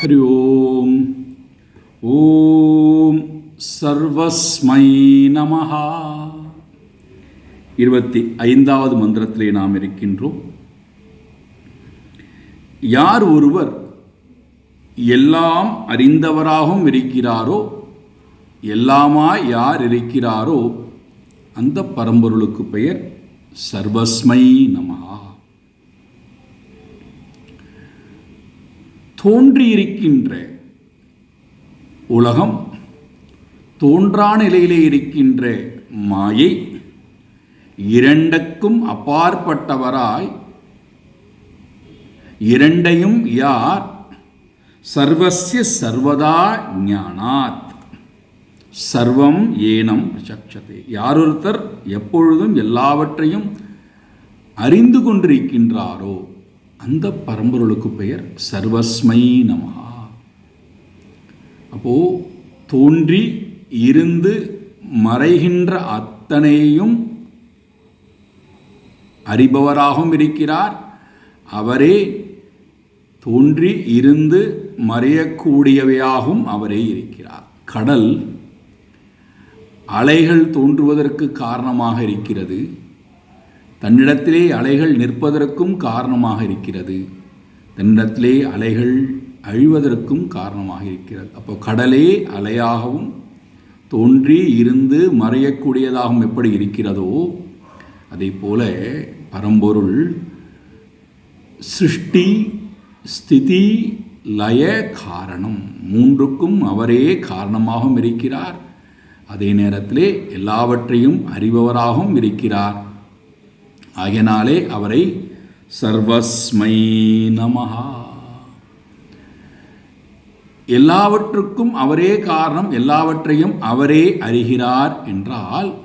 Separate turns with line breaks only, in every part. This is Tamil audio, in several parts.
हरि ओम ஓம் சர்வஸ்மை நமஹா இருபத்தி ஐந்தாவது மந்திரத்திலே நாம் இருக்கின்றோம் யார் ஒருவர் எல்லாம் அறிந்தவராகவும் இருக்கிறாரோ எல்லாமாய் யார் இருக்கிறாரோ அந்த பரம்பொருளுக்கு பெயர் சர்வஸ்மை நமஹா தோன்றியிருக்கின்ற உலகம் தோன்றா நிலையிலே இருக்கின்ற மாயை இரண்டுக்கும் அப்பாற்பட்டவராய் இரண்டையும் யார்? சர்வசிய சர்வதா ஞானாத். சர்வம் ஏனம் சக்ஷதே யாரொருத்தர் எப்பொழுதும் எல்லாவற்றையும் அறிந்து கொண்டிருக்கின்றாரோ? அந்த பரம்பொருளுக்கு பெயர் சர்வஸ்மை நமகா அப்போது தோன்றி இருந்து மறைகின்ற அத்தனையும் அறிபவராகவும் இருக்கிறார். அவரே தோன்றி இருந்து மறையக்கூடியவையாகவும் அவரே இருக்கிறார். கடல் அலைகள் தோன்றுவதற்கு காரணமாக இருக்கிறது. தன்னிடத்திலே அலைகள் நிற்பதற்கும் காரணமாக இருக்கிறது. தன்னிடத்திலே அலைகள் அழிவதற்கும் காரணமாக இருக்கிறது. அப்போ கடலே அலையாகவும் தோன்றி இருந்து மறையக்கூடியதாகவும் எப்படி இருக்கிறதோ அதே போல பரம்பொருள் சிருஷ்டி ஸ்திதி லய காரணம் மூன்றுக்கும் அவரே காரணமாகவும் இருக்கிறார். அதே நேரத்திலே எல்லாவற்றையும் அறிபவராகவும் இருக்கிறார். ஆகையினாலே அவரை சர்வஸ்மை நமஹா. எல்லாவற்றுக்கும் அவரே காரணம் எல்லாவற்றையும் அவரே அறிகிறார் என்றால்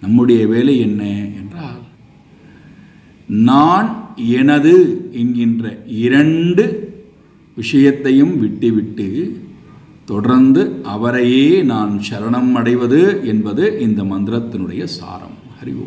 நம்முடைய வேலை என்ன என்றால் நான் எனது என்கின்ற இரண்டு விஷயத்தையும் விட்டுவிட்டு தொடர்ந்து அவரையே நான் சரணம் அடைவது என்பது இந்த மந்திரத்தினுடைய சாரம். அறிவோம்